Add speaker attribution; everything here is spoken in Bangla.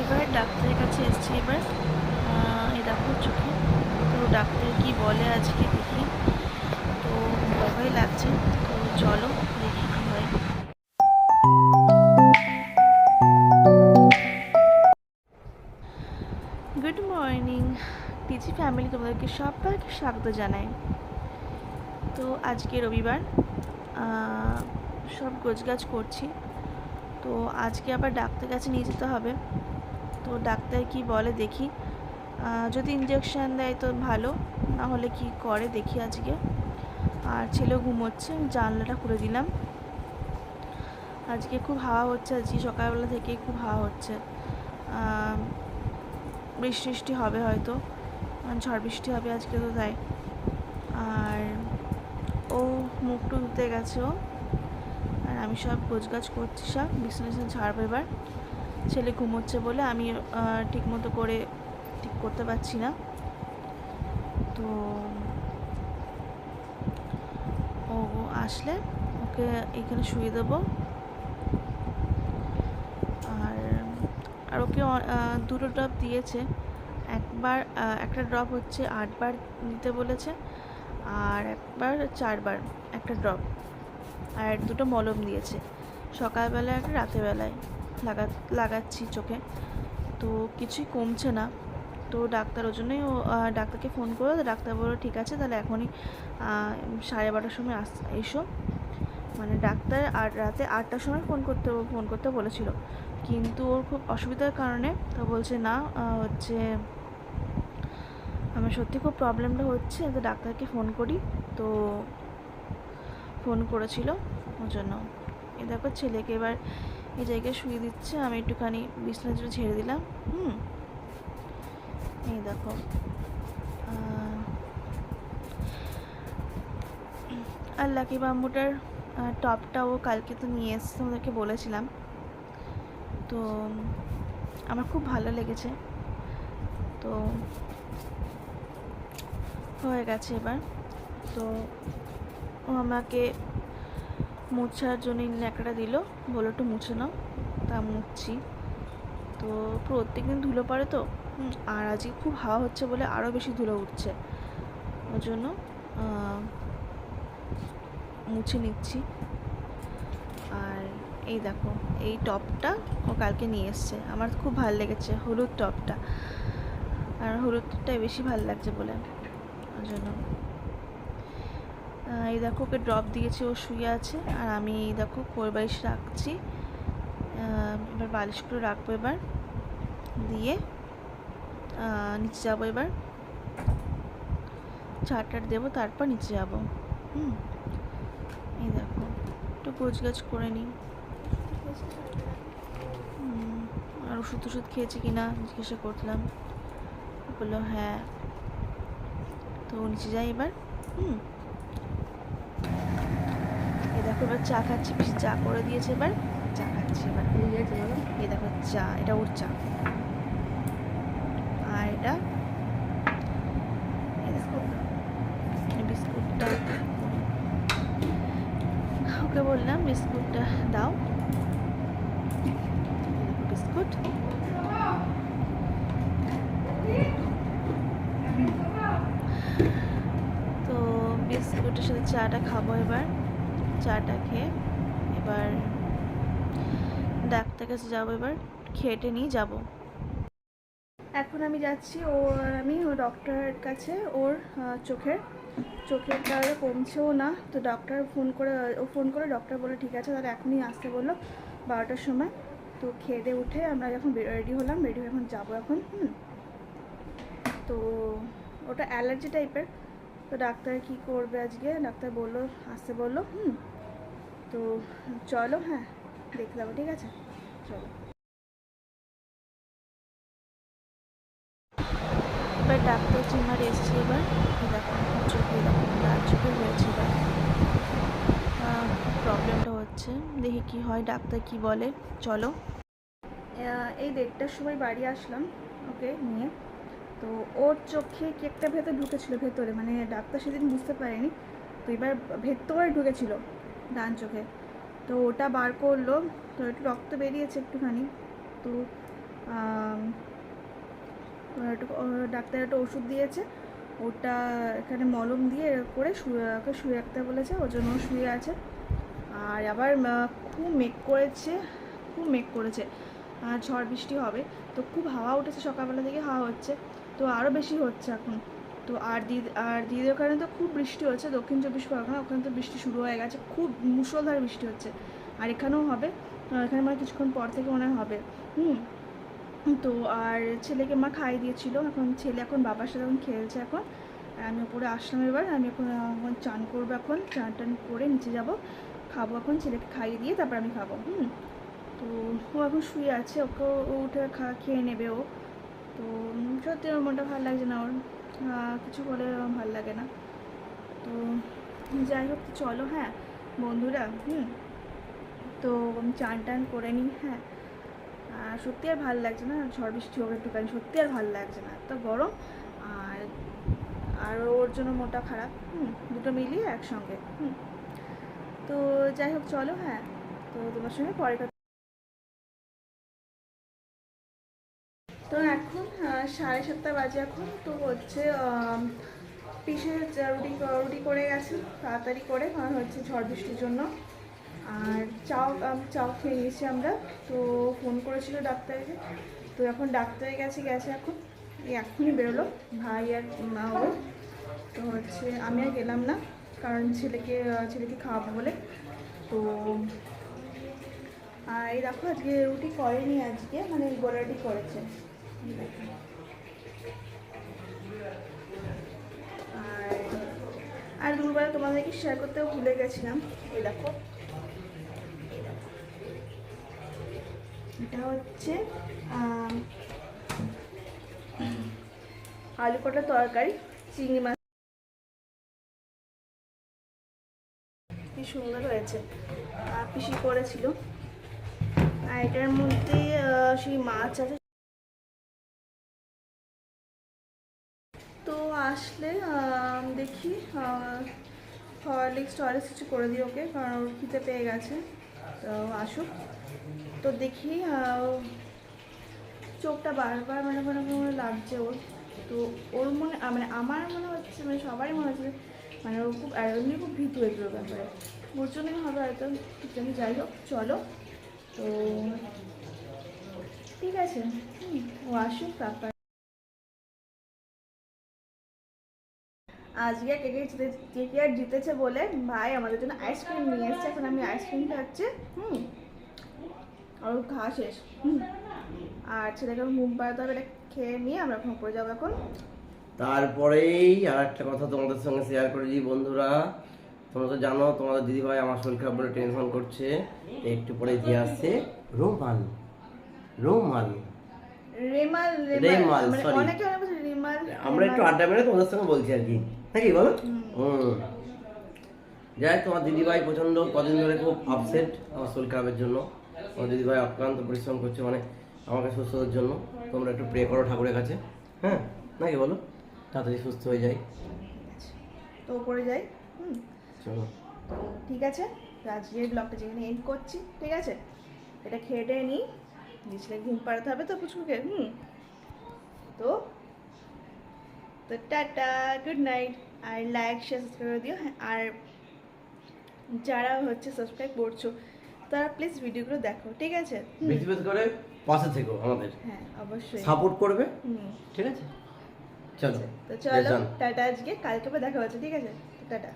Speaker 1: এবার ডাক্তারের কাছে এসছি এবার। এই দেখো চোখে। তো ডাক্তার কি বলে আজকে দেখি। তো ভয় লাগছে। তো চলো দেখি কি হয়। গুড মর্নিং পিজি ফ্যামিলি তোমাদেরকে সবাইকে স্বাগত জানাই। তো আজকে রবিবার। সব গোছগাছ করছি। তো আজকে আবার ডাক্তার কাছে নিয়ে যেতে হবে। তো ডাক্তার কি বলে দেখি। যদি ইঞ্জেকশন দেয় তো ভালো না হলে কি করে দেখি আজকে। আর ছেলেও ঘুমোচ্ছে জানলাটা খুলে দিলাম। আজকে খুব হাওয়া হচ্ছে আজকে সকালবেলা থেকেই খুব হাওয়া হচ্ছে। বৃষ্টি বৃষ্টি হবে হয়তো আহ, ঝড় বৃষ্টি হবে আজকে তো তাই। আর ও মুখ ধুতে গেছে ও। আর আমি সব গোছগাছ করছি সব বিছানা ঝাড়বো এবার। ছেলে ঘুমোচ্ছে বলে আমি ঠিক মতো করে ঠিক করতে পারছি না। তো ও আসলে ওকে এখানে শুয়ে দেবো। আর আর ওকে দুটো ড্রপ দিয়েছে। একবার একটা ড্রপ হচ্ছে আটবার নিতে বলেছে আর একবার চারবার একটা ড্রপ আর দুটো মলম দিয়েছে, সকালবেলায় একটা রাতেরবেলায় লাগা, লাগাচ্ছি চোখে। তো কিছুই কমছে না। তো ডাক্তার ওই জন্যই ও ডাক্তারকে ফোন করো, ডাক্তার বলল, ঠিক আছে, তাহলে এখনই সাড়ে বারোটার সময় আস, এসো। মানে ডাক্তার আর রাতে আটটার সময় ফোন করতে ফোন করতে বলেছিল। কিন্তু ওর খুব অসুবিধার কারণে তো বলছে, না হচ্ছে, আমার সত্যি খুব প্রবলেমটা হচ্ছে, তো ডাক্তারকে ফোন করি। তো ফোন করেছিল ওর জন্য। এ দেখো, ছেলেকে এবার এই জায়গায় শুয়ে দিচ্ছে, আমি একটুখানি বিছনা জুড়ে ঝেড়ে দিলাম। হুম। এই দেখো আর লাকি বাম্বুটার টপটা ও কালকে তো নিয়ে এসছে, তোমাদেরকে বলেছিলাম। তো, আমার খুব ভালো লেগেছে। তো, হয়ে গেছে এবার। তো, ও আমাকে মোছার জন্য ন্যাকড়াটা দিল। বলো একটু মুছে নাও। তা মুছছি। তো প্রত্যেক দিন ধুলো পড়ে তো। আর আজকে খুব হাওয়া হচ্ছে বলে আরও বেশি ধুলো উঠছে। ওর জন্য মুছে নিচ্ছি। আর এই দেখো, এই টপটা ও কালকে নিয়ে এসছে। আমার খুব ভালো লেগেছে হলুদ টপটা। আর হলুদটাই বেশি ভালো লাগছে বলে। ওর জন্য। এই দেখো ওকে ড্রপ দিয়েছি, ও শুয়ে আছে। আর আমি এই দেখো কোর বালিশ রাখছি। এবার বালিশগুলো রাখব এবার। দিয়ে নিচে যাব এবার। চাটার দেবো, তারপর নিচে যাব। হুম, এই দেখো, একটু গোছ গাছ করে নিই। আর ওষুধ টষুধ খেয়েছে কি না জিজ্ঞাসা করলাম। বলল হ্যাঁ। তো নিচে যাই এবার। হুম এবার চা খাচ্ছি, বেশি চা করে দিয়েছে এবার। চা খাচ্ছি এবার। এই দেখো চা, এটা ওর চা। আর এটা বিস্কুটটা ওকে বললাম, বিস্কুটটা দাও। বিস্কুট। তো বিস্কুটের সাথে চাটা খাব এবার। চাটা খেয়ে এবার ডাক্তার কাছে যাব, এবার খেটে নিয়ে যাব। এখন আমি যাচ্ছি ও আমি ডক্টরের কাছে, ওর চোখের। চোখের তাহলে কমছেও না, তো ডক্টর ফোন করে, ও ফোন করে ডক্টর বলল, ঠিক আছে, তাহলে এখনই আসতে। বলল বারোটার সময়। তো খেয়ে উঠে আমরা যখন রেডি হলাম রেডি হয়ে এখন যাব এখন, হুম। তো ওটা অ্যালার্জি টাইপের তো ডাক্তার কি করবে আজকে? ডাক্তার বলল, আসতে বলল, হুম। তো চলো হ্যাঁ দেখে যাব ঠিক আছে? চলো। এবার ডাক্তার চেম্বার এসছি এবার। চোখে এরকম লাল চোখে হয়েছে এবার। প্রবলেমটা হচ্ছে, দেখি কি হয়, ডাক্তার কি বলে। চলো। এই দেড়টার সময় বাড়ি আসলাম, ওকে, নিয়ে। তো ওর চোখে কি একটা ভেতরে ঢুকেছিল, ভেতরে? মানে ডাক্তার সেদিন বুঝতে পারেনি। তো এবার ভেতরে ঢুকেছিল। ডান চোখে। তো ওটা বার করল, তো একটু রক্ত বেরিয়েছে একটুখানি। তো
Speaker 2: একটু ডাক্তার একটা ওষুধ দিয়েছে। ওটা এখানে মলম দিয়ে করে শুয়ে, ওকে শুয়ে রাখতে বলেছে, ওর জন্য শুয়ে আছে। আর আবার খুব মেঘ করেছে, খুব মেঘ করেছে। ঝড় বৃষ্টি হবে। তো খুব হাওয়া উঠেছে সকালবেলা থেকে, হাওয়া হচ্ছে। তো আরও বেশি হচ্ছে এখন। তো আর দিদি আর দিদির ওখানে তো খুব বৃষ্টি হচ্ছে, দক্ষিণ চব্বিশ পরগনা, ওখানে তো বৃষ্টি শুরু হয়ে গেছে, খুব মুষলধারে বৃষ্টি হচ্ছে, আর এখানেও হবে এখানে মানে কিছুক্ষণ পর থেকে মনে হবে, হুম, তো আর ছেলেকে মা খাইয়ে দিয়েছিল, এখন ছেলে এখন বাবার সাথে এখন খেলছে এখন আমি উপরে আসলাম এবার, আমি এখন এখন চান করব এখন, চান টান করে নিচে যাব, খাব এখন, ছেলেকে খাইয়ে দিয়ে তারপর আমি খাব, হুম, তো ও এখন শুয়ে আছে, ওকে ও উঠে খা, খেয়ে নেবে ও, তো সত্যি ওর মনটা ভালো লাগছে না ওর। কিছু বলে ভালো লাগে না। তো যাই হোক, চলো হ্যাঁ বন্ধুরা, হুম, তো চান টান করে নিই হ্যাঁ। আর সত্যি আর ভালো লাগছে না, ঝড় বৃষ্টি হবে একটুখানি, সত্যি আর ভালো লাগছে না, এত গরম। আর আর ওর জন্য মোটা খারাপ, হুম, দুটো মিলিয়ে একসঙ্গে, হুম। তো যাই হোক, চলো হ্যাঁ তো তোমার সঙ্গে পরে তো এখন সাড়ে সাতটা বাজে এখন। তো হচ্ছে পিসে রুটি রুটি করে গেছে, তাড়াতাড়ি করে, কারণ হচ্ছে ঝড় বৃষ্টির জন্য। আর চাও চাও খেয়ে নিয়েছি আমরা। তো ফোন করেছিল ডাক্তারকে। তো এখন ডাক্তারের কাছে গেছে এখন। এখনই বেরোলো। ভাই আর মা ও তো হচ্ছে, আমি আর গেলাম না, কারণ ছেলেকে ছেলেকে খাওয়াবো বলে। তো আর এই দেখো, আজকে রুটি করেনি আজকে মানে গোলাটি করেছে। আর দুবার তোমাদেরকে শেয়ার করতেও ভুলে গেছিলাম। এই দেখো। এটা হচ্ছে আলু কটার তরকারি, চিংড়ি মাছ। কি সুন্দর হয়েছে। পিসি করেছিল। আর এটার মধ্যে সেই মাছ আছে তো আসলে দেখি হরলিক্স টয়লিক্স কিছু করে দিই ওকে, কারণ ওর খিদে পেয়ে গেছে। তো আসুক। তো দেখি চোখটা বারবার মানে মানে মনে লাগছে ওর। তো ওর মনে মানে আমার মনে হচ্ছে মানে সবারই মনে হচ্ছে মানে ও খুব এমনি খুব ভীতু এগুলোর ব্যাপারে। ওর জন্যই হবে হয়তো, জানি, যাই হোক, চলো। তো, ঠিক আছে। ও আসুক তারপর। আজকে কে কে কে কে আর জিতেছে বলে ভাই আমাদের জন্য আইসক্রিম নিয়ে এসছে। এখন আমি আইসক্রিম খাচ্ছি হুম আর খাওয়া শেষ হুম। আর ছেলেকে ঘুম পাড়াতে হবে এটা খেয়ে নিয়ে আমরা ঘুম পড়ে যাব এখন।
Speaker 3: তারপরেই আর একটা কথা তোমাদের সঙ্গে শেয়ার করে দিই বন্ধুরা। তোমরা তো জানো তোমাদের দিদিভাই আমার শরীর খারাপ বলে টেনশন করছে। একটু পরে দিয়ে আসছে Remal Remal.
Speaker 2: Remal
Speaker 3: Remal,
Speaker 2: Remal মানে
Speaker 3: আমরা একটু আড্ডা মেরে তোমাদের সঙ্গে বলছি আর কি। নাকি বলো? হুম। যাই তোমার দিদিভাই প্রচণ্ড কদিন ধরে খুব আপসেট আমার শরীর খারাপের জন্য। আমার দিদিভাই অক্লান্ত পরিশ্রম করছে মানে আমাকে সুস্থতার জন্য। তোমরা একটু প্রে করো ঠাকুরের কাছে। হ্যাঁ? নাকি বলো? তাড়াতাড়ি সুস্থ হয়ে যাই।
Speaker 2: তো উপরে যাই। হুম।
Speaker 3: চলো।
Speaker 2: ঠিক আছে। তো আজকের ব্লগটা যেখানে এন্ড করছি ঠিক আছে? এটা খেয়ে টেয়ে নিই। নিচলে ঘুম পাড়াতে হবে তো পুচকুকে। হুম। তো তো টাটা গুড নাইট আর লাইক শেয়ার সাবস্ক্রাইব করে দিও। আর যারা হচ্ছে সাবস্ক্রাইব করছ তারা প্লিজ ভিডিওগুলো দেখো ঠিক আছে?
Speaker 3: বেশি বেশি করে পাশে থেকো আমাদের।
Speaker 2: হ্যাঁ অবশ্যই।
Speaker 3: সাপোর্ট করবে? ঠিক আছে? চলো।
Speaker 2: তো চলো। টাটা আজকে। কালকে দেখা হচ্ছে ঠিক আছে? টাটা।